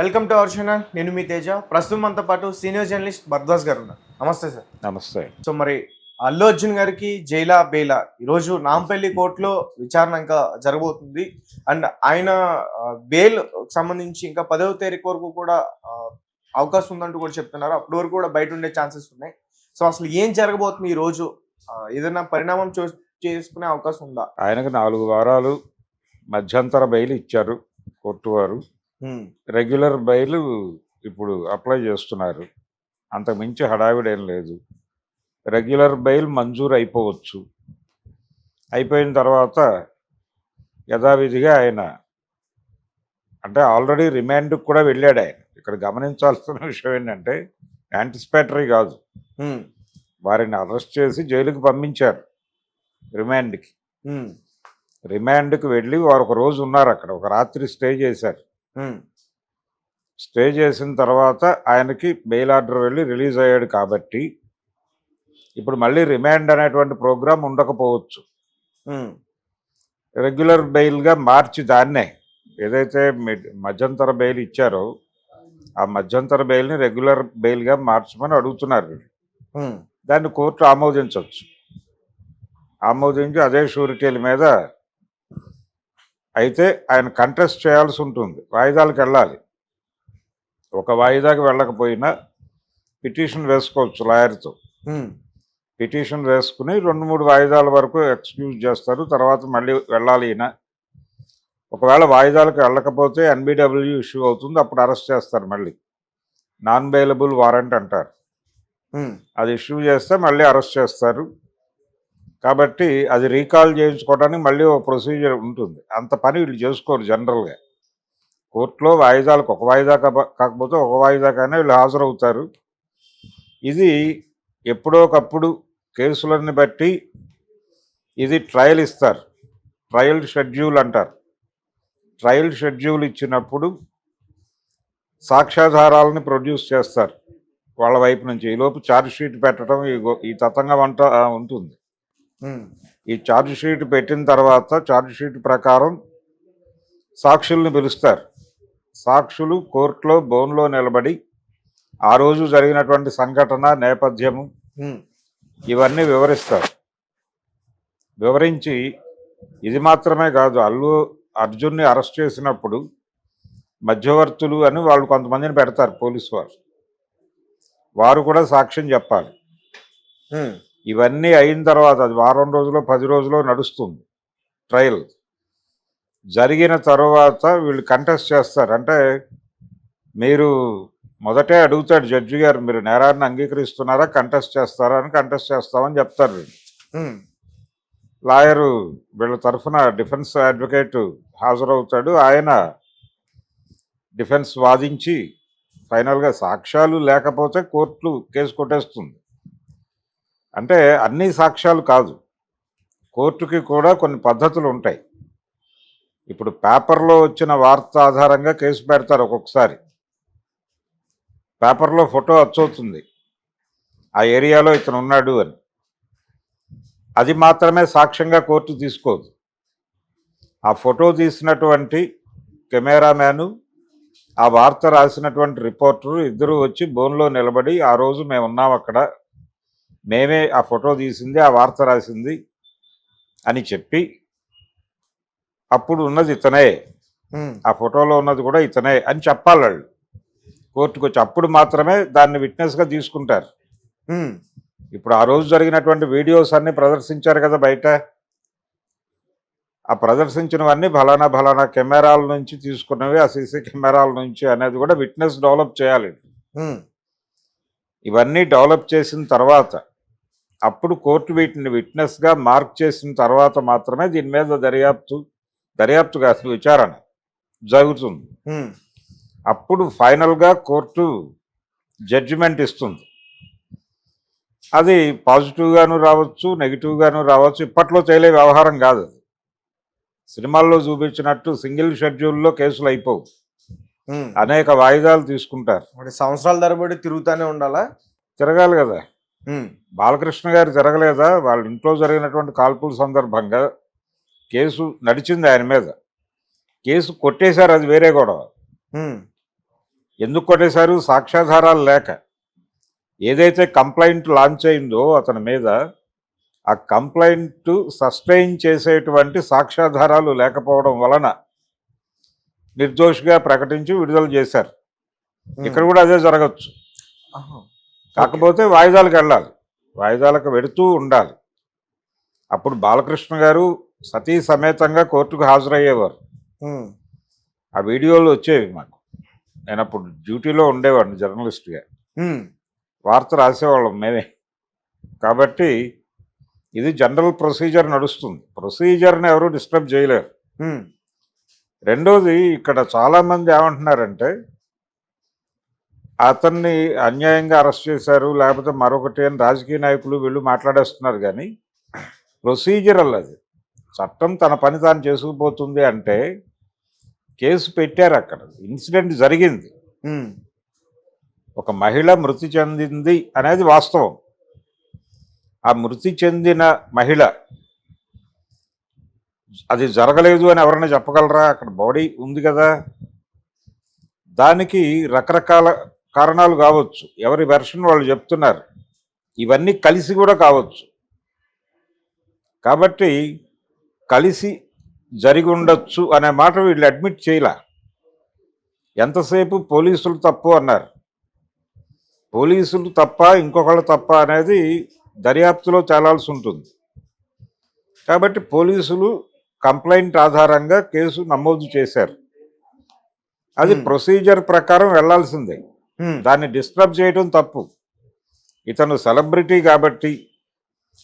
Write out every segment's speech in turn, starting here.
Welcome to our channel నేను మీ తేజ. ప్రస్తుతం మనతో పాటు సీనియర్ జర్నలిస్ట్ భరద్వాజ్ గారు ఉన్నారు. నమస్తే సార్. నమస్తే. సో మరి అల్లు అర్జున్ గారికి జైలా బేలా. ఈరోజు నాంపల్లి కోర్టులో విచారణ ఇంకా జరగబోతుంది. అండ్ ఆయన బెయిల్ సంబంధించి ఇంకా పదవ తారీఖు వరకు కూడా అవకాశం ఉందంటూ కూడా చెప్తున్నారు. అప్పటి వరకు కూడా బయట ఉండే ఛాన్సెస్ ఉన్నాయి. సో అసలు ఏం జరగబోతుంది ఈ రోజు? ఏదైనా పరిణామం చూ చేసుకునే అవకాశం ఉందా? ఆయనకు నాలుగు వారాలు మధ్యంతర బెయిల్ ఇచ్చారు కోర్టు వారు. రెగ్యులర్ బెయిల్ ఇప్పుడు అప్లై చేస్తున్నారు. అంతకు మించి హడావిడి లేదు. రెగ్యులర్ బెయిల్ మంజూరు అయిపోవచ్చు. అయిపోయిన తర్వాత యథావిధిగా ఆయన అంటే ఆల్రెడీ రిమాండ్కి కూడా వెళ్ళాడు ఆయన. ఇక్కడ గమనించాల్సిన విషయం ఏంటంటే యాంటిసిపేటరీ కాదు. వారిని అరెస్ట్ చేసి జైలుకి పంపించారు రిమాండ్కి. రిమాండ్కి వెళ్ళి వారు ఒక రోజు ఉన్నారు అక్కడ. ఒక రాత్రి స్టే చేశారు. స్టే చేసిన తర్వాత ఆయనకి బెయిల్ ఆర్డర్ వెళ్ళి రిలీజ్ అయ్యాడు కాబట్టి ఇప్పుడు మళ్ళీ రిమాండ్ అనేటువంటి ప్రోగ్రాం ఉండకపోవచ్చు. రెగ్యులర్ బెయిల్గా మార్చి దాన్నే ఏదైతే మధ్యంతర బెయిల్ ఇచ్చారో ఆ మధ్యంతర బెయిల్ని రెగ్యులర్ బెయిల్గా మార్చమని అడుగుతున్నారు దాన్ని కోర్టు ఆమోదించవచ్చు. ఆమోదించి అదే షూరిటీల మీద అయితే ఆయన కంటెస్ట్ చేయాల్సి ఉంటుంది. వాయిదాలకు వెళ్ళాలి. ఒక వాయిదాకి వెళ్ళకపోయినా పిటిషన్ వేసుకోవచ్చు లాయర్తో. పిటిషన్ వేసుకుని రెండు మూడు వాయిదాల వరకు ఎక్స్క్యూజ్ చేస్తారు. తర్వాత మళ్ళీ వెళ్ళాలి ఈయన. ఒకవేళ వాయిదాలకు వెళ్ళకపోతే ఎన్బిడబ్ల్యూ ఇష్యూ అవుతుంది. అప్పుడు అరెస్ట్ చేస్తారు మళ్ళీ. నాన్ బెయిలబుల్ వారెంట్ అంటారు. అది ఇష్యూ చేస్తే మళ్ళీ అరెస్ట్ చేస్తారు. కాబట్టి అది రీకాల్ చేయించుకోవడానికి మళ్ళీ ఒక ప్రొసీజర్ ఉంటుంది. అంత పని వీళ్ళు చేసుకోరు జనరల్గా. కోర్టులో వాయిదాలకు ఒక వాయిదా కాకపోతే ఒక వాయిదాకైనా వీళ్ళు హాజరవుతారు. ఇది ఎప్పుడోకప్పుడు కేసులన్నీ బట్టి ఇది ట్రయల్ ఇస్తారు. ట్రయల్ షెడ్యూల్ అంటారు. ట్రయల్ షెడ్యూల్ ఇచ్చినప్పుడు సాక్ష్యాధారాలని ప్రొడ్యూస్ చేస్తారు. వాళ్ళ వైపు నుంచి. ఈలోపు ఛార్జ్ షీట్ పెట్టడం ఈ ఈ తతంగం వంట ఉంటుంది. ఈ ఛార్జ్ షీట్ పెట్టిన తర్వాత ఛార్జ్ షీట్ ప్రకారం సాక్షుల్ని పిలుస్తారు. సాక్షులు కోర్టులో బోన్లో నిలబడి ఆ రోజు జరిగినటువంటి సంఘటన నేపథ్యము. ఇవన్నీ వివరిస్తారు. వివరించి ఇది మాత్రమే కాదు అల్లు అర్జున్ని అరెస్ట్ చేసినప్పుడు మధ్యవర్తులు అని వాళ్ళు కొంతమందిని పెడతారు పోలీసు వారు. వారు కూడా సాక్ష్యం చెప్పాలి. ఇవన్నీ అయిన తర్వాత అది వారం రోజులు పది రోజులు నడుస్తుంది. ట్రయల్. జరిగిన తర్వాత వీళ్ళు కంటెస్ట్ చేస్తారు. అంటే మీరు మొదటే అడుగుతాడు జడ్జి గారు మీరు నేరాన్ని అంగీకరిస్తున్నారా కంటెస్ట్ చేస్తారా అని కంటెస్ట్ చేస్తామని చెప్తారు. లాయరు వీళ్ళ తరఫున డిఫెన్స్ అడ్వకేట్ హాజరవుతాడు. ఆయన డిఫెన్స్ వాదించి ఫైనల్గా సాక్ష్యాలు లేకపోతే కోర్టు కేసు కొట్టేస్తుంది. అంటే అన్ని సాక్ష్యాలు కాదు. కోర్టుకి కూడా కొన్ని పద్ధతులు ఉంటాయి. ఇప్పుడు పేపర్లో వచ్చిన వార్త ఆధారంగా కేసు పెడతారు ఒక్కొక్కసారి. పేపర్లో ఫోటో వచ్చవుతుంది ఆ ఏరియాలో ఇతను ఉన్నాడు అని. అది మాత్రమే సాక్ష్యంగా కోర్టు తీసుకోదు. ఆ ఫోటో తీసినటువంటి కెమెరామ్యాను ఆ వార్త రాసినటువంటి రిపోర్టరు ఇద్దరు వచ్చి బోన్లో నిలబడి ఆ రోజు మేము ఉన్నాం అక్కడ మేమే ఆ ఫోటో తీసింది ఆ వార్త రాసింది అని చెప్పి అప్పుడు ఉన్నది ఇతనే. ఆ ఫోటోలో ఉన్నది కూడా ఇతనే అని చెప్పాలి వాళ్ళు కోర్టుకు వచ్చి అప్పుడు మాత్రమే దాన్ని విట్నెస్గా తీసుకుంటారు. ఇప్పుడు ఆ రోజు జరిగినటువంటి వీడియోస్ అన్ని ప్రదర్శించారు కదా బయట ఆ ప్రదర్శించినవన్నీ ఫలానా ఫలానా కెమెరాల నుంచి తీసుకున్నవి ఆ సీసీ కెమెరాల నుంచి అనేది కూడా విట్నెస్ డెవలప్ చేయాలి. ఇవన్నీ డెవలప్ చేసిన తర్వాత అప్పుడు కోర్టు వీటిని విట్నెస్గా మార్క్ చేసిన తర్వాత మాత్రమే దీని మీద దర్యాప్తు దర్యాప్తు కాదు విచారణ జరుగుతుంది. అప్పుడు ఫైనల్గా కోర్టు జడ్జిమెంట్ ఇస్తుంది అది పాజిటివ్గాను రావచ్చు నెగిటివ్గాను రావచ్చు ఇప్పట్లో తేలే వ్యవహారం కాదు అది సినిమాల్లో చూపించినట్టు సింగిల్ షెడ్యూల్లో కేసులు అయిపోవు. అనేక వాయిదాలు తీసుకుంటారు సంవత్సరాల తరబడి తిరుగుతానే ఉండాలా తిరగాలి కదా. బాలకృష్ణ గారు జరగలేదా? వాళ్ళ ఇంట్లో జరిగినటువంటి కాల్పుల సందర్భంగా కేసు నడిచింది ఆయన మీద. కేసు కొట్టేశారు అది వేరే గొడవ. ఎందుకు కొట్టేశారు? సాక్ష్యాధారాలు లేక. ఏదైతే కంప్లైంట్ లాంచ్ అయిందో అతని మీద ఆ కంప్లైంట్ సస్టైన్ చేసేటువంటి సాక్ష్యాధారాలు లేకపోవడం వలన నిర్దోషిగా ప్రకటించి విడుదల చేశారు. ఇక్కడ కూడా అదే జరగచ్చు. కాకపోతే వాయిదాలకు వెళ్ళాలి. వాయిదాలకు వెడుతూ ఉండాలి. అప్పుడు బాలకృష్ణ గారు సతీ సమేతంగా కోర్టుకు హాజరయ్యేవారు. ఆ వీడియోలు వచ్చేవి మాకు. నేను అప్పుడు డ్యూటీలో ఉండేవాడిని జర్నలిస్ట్గా. వార్త రాసేవాళ్ళం మేమే. కాబట్టి ఇది జనరల్ ప్రొసీజర్ నడుస్తుంది. ప్రొసీజర్ని ఎవరు డిస్టర్బ్ చేయలేరు. రెండోది ఇక్కడ చాలామంది ఏమంటున్నారంటే అతన్ని అన్యాయంగా అరెస్ట్ చేశారు లేకపోతే మరొకటి అని రాజకీయ నాయకులు వీళ్ళు మాట్లాడేస్తున్నారు కానీ ప్రొసీజరల్ అది. చట్టం తన పని తాను చేసుకుపోతుంది అంటే కేసు పెట్టారు అక్కడ. ఇన్సిడెంట్ జరిగింది. ఒక మహిళ మృతి చెందింది అనేది వాస్తవం. ఆ మృతి చెందిన మహిళ అది జరగలేదు అని ఎవరైనా చెప్పగలరా? అక్కడ బాడీ ఉంది కదా. దానికి రకరకాల కారణాలు కావచ్చు. ఎవరి వెర్షన్ వాళ్ళు చెప్తున్నారు. ఇవన్నీ కలిసి కూడా కావచ్చు. కాబట్టి కలిసి జరిగి ఉండొచ్చు అనే మాట వీళ్ళు అడ్మిట్ చేయలే. ఎంతసేపు పోలీసులు తప్పు అన్నారు. పోలీసులు తప్ప ఇంకొకళ్ళు తప్ప అనేది దర్యాప్తులో తేలాల్సి ఉంటుంది. కాబట్టి పోలీసులు కంప్లైంట్ ఆధారంగా కేసు నమోదు చేశారు. అది. ప్రొసీజర్ ప్రకారం వెళ్ళాల్సిందే. దాన్ని డిస్టర్బ్ చేయడం తప్పు. ఇతను సెలబ్రిటీ కాబట్టి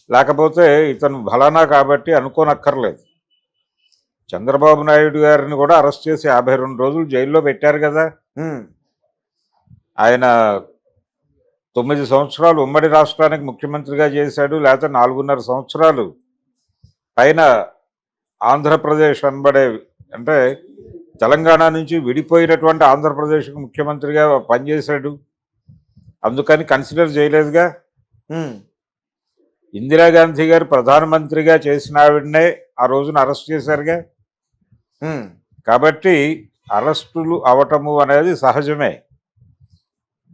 లేకపోతే ఇతను బలానా కాబట్టి అనుకోనక్కర్లేదు. చంద్రబాబు నాయుడు గారిని కూడా అరెస్ట్ చేసి యాభై రెండు రోజులు జైల్లో పెట్టారు కదా. ఆయన తొమ్మిది సంవత్సరాలు ఉమ్మడి రాష్ట్రానికి ముఖ్యమంత్రిగా చేశాడు లేకపోతే నాలుగున్నర సంవత్సరాలు. పైన ఆంధ్రప్రదేశ్ అనబడే అంటే తెలంగాణ నుంచి విడిపోయినటువంటి ఆంధ్రప్రదేశ్కి ముఖ్యమంత్రిగా పనిచేశాడు. అందుకని కన్సిడర్ చేయలేదుగా. ఇందిరాగాంధీ గారు ప్రధానమంత్రిగా చేసిన ఆవిడనే ఆ రోజున అరెస్ట్ చేశారుగా. కాబట్టి అరెస్టులు అవటము అనేది సహజమే.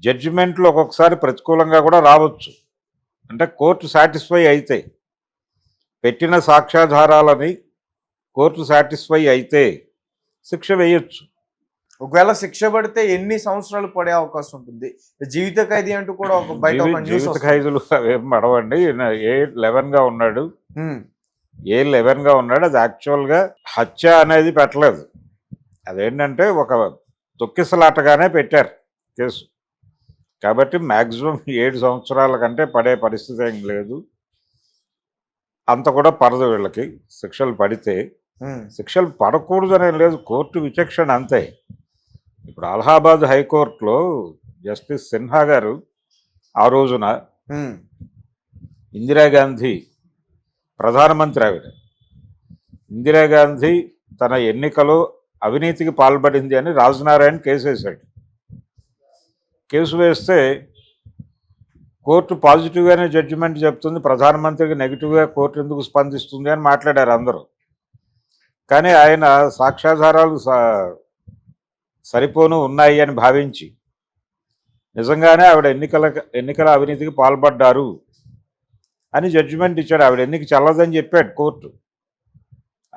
జడ్జిమెంట్లు ఒక్కొక్కసారి ప్రతికూలంగా కూడా రావచ్చు. అంటే కోర్టు సాటిస్ఫై అయితే పెట్టిన సాక్ష్యాధారాలని కోర్టు సాటిస్ఫై అయితే శిక్ష వేయొచ్చు. ఒకవేళ శిక్ష పడితే ఎన్ని సంవత్సరాలు పడే అవకాశం ఉంటుంది? జీవిత ఖైదీ అంటూ కూడా ఒక బయట జీవిత. ఖైదులు ఈయన ఏ లెవెన్గా ఉన్నాడు? ఉమ్. ఏ లెవెన్గా ఉన్నాడు? అది యాక్చువల్గా హత్య అనేది పెట్టలేదు. అదేంటంటే ఒక తొక్కిసలాటగానే పెట్టారు కేసు. కాబట్టి మ్యాక్సిమం ఏడు సంవత్సరాల కంటే పడే పరిస్థితి ఏం లేదు. అంత కూడా పడదు వీళ్ళకి. శిక్షలు పడితే శిక్షలు పడకూడదనే లేదు కోర్టు విచక్షణ అంతే. ఇప్పుడు అలహాబాద్ హైకోర్టులో జస్టిస్ సిన్హా గారు ఆ రోజున. ఇందిరాగాంధీ ప్రధానమంత్రి ఆవిడ. ఇందిరాగాంధీ తన ఎన్నికలో అవినీతికి పాల్పడింది అని రాజనారాయణ కేసు వేశాడు. కేసు వేస్తే కోర్టు పాజిటివ్గానే జడ్జిమెంట్ చెప్తుంది ప్రధానమంత్రికి నెగిటివ్గా కోర్టు ఎందుకు స్పందిస్తుంది అని మాట్లాడారు అందరూ. కానీ ఆయన సాక్ష్యాధారాలు సరిపోను ఉన్నాయి అని భావించి నిజంగానే ఆవిడ ఎన్నికల ఎన్నికల అవినీతికి పాల్పడ్డారు అని జడ్జిమెంట్ ఇచ్చాడు. ఆవిడ ఎన్నిక చల్లదని చెప్పాడు కోర్టు.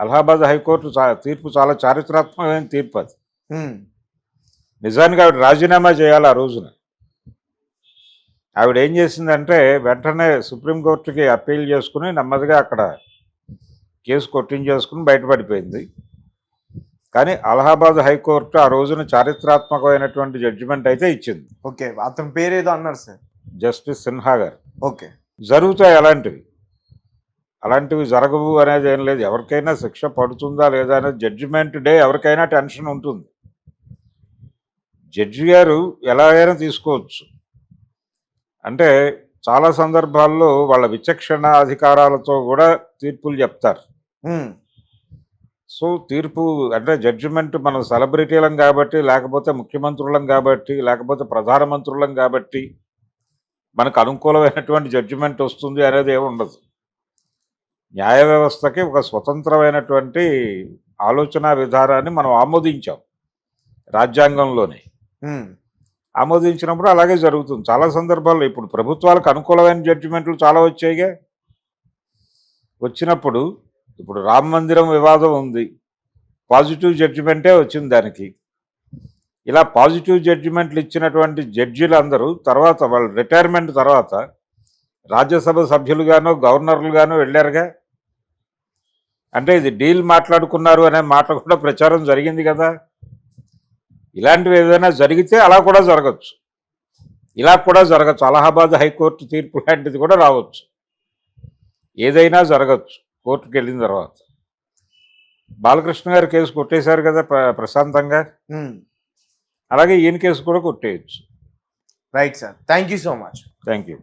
అలహాబాద్ హైకోర్టు తీర్పు చాలా చారిత్రాత్మకమైన తీర్పు అది. నిజానికి ఆవిడ రాజీనామా చేయాలి ఆ రోజున. ఆవిడ ఏం చేసిందంటే వెంటనే సుప్రీంకోర్టుకి అప్పీల్ చేసుకుని నెమ్మదిగా అక్కడ కేసు కొట్టించేసుకుని బయటపడిపోయింది. కానీ అలహాబాద్ హైకోర్టు ఆ రోజున చారిత్రాత్మకమైనటువంటి జడ్జిమెంట్ అయితే ఇచ్చింది. ఓకే అతని పేరేదో అన్నారు సార్. జస్టిస్ సిన్హా గారు. ఓకే. జరుగుతాయి అలాంటివి. అలాంటివి జరగవు అనేది ఏం లేదు. ఎవరికైనా శిక్ష పడుతుందా లేదా అనేది జడ్జిమెంట్ డే ఎవరికైనా టెన్షన్ ఉంటుంది. జడ్జి గారు ఎలా అయినా తీసుకోవచ్చు. అంటే చాలా సందర్భాల్లో వాళ్ళ విచక్షణ అధికారాలతో కూడా తీర్పులు చెప్తారు. సో తీర్పు అంటే జడ్జిమెంట్ మనం సెలబ్రిటీలం కాబట్టి లేకపోతే ముఖ్యమంత్రులం కాబట్టి లేకపోతే ప్రధానమంత్రులం కాబట్టి మనకు అనుకూలమైనటువంటి జడ్జిమెంట్ వస్తుంది అనేది ఏమి ఉండదు. న్యాయ వ్యవస్థకి ఒక స్వతంత్రమైనటువంటి ఆలోచన విధానాన్ని మనం ఆమోదించాం రాజ్యాంగంలోనే. ఆమోదించినప్పుడు అలాగే జరుగుతుంది. చాలా సందర్భాల్లో ఇప్పుడు ప్రభుత్వాలకు అనుకూలమైన జడ్జిమెంట్లు చాలా వచ్చాయిగా. వచ్చినప్పుడు ఇప్పుడు రామ మందిరం వివాదం ఉంది. పాజిటివ్ జడ్జిమెంటే వచ్చింది దానికి. ఇలా పాజిటివ్ జడ్జిమెంట్లు ఇచ్చినటువంటి జడ్జీలు అందరూ తర్వాత వాళ్ళు రిటైర్మెంట్ తర్వాత రాజ్యసభ సభ్యులుగానో గవర్నర్లుగానో వెళ్ళారుగా? అంటే ఇది డీల్ మాట్లాడుకున్నారు అనే మాట కూడా ప్రచారం జరిగింది కదా? ఇలాంటివి ఏదైనా జరిగితే అలా కూడా జరగచ్చు. ఇలా కూడా జరగచ్చు. అలహాబాద్ హైకోర్టు తీర్పు లాంటిది కూడా రావచ్చు. ఏదైనా జరగచ్చు. కోర్టుకు వెళ్ళిన తర్వాత. బాలకృష్ణ గారి కేసు కొట్టేశారు కదా ప్ర- ప్రశాంతంగా. అలాగే ఈయన కేసు కూడా కొట్టేయచ్చు. Right sir. Thank you so much. Thank you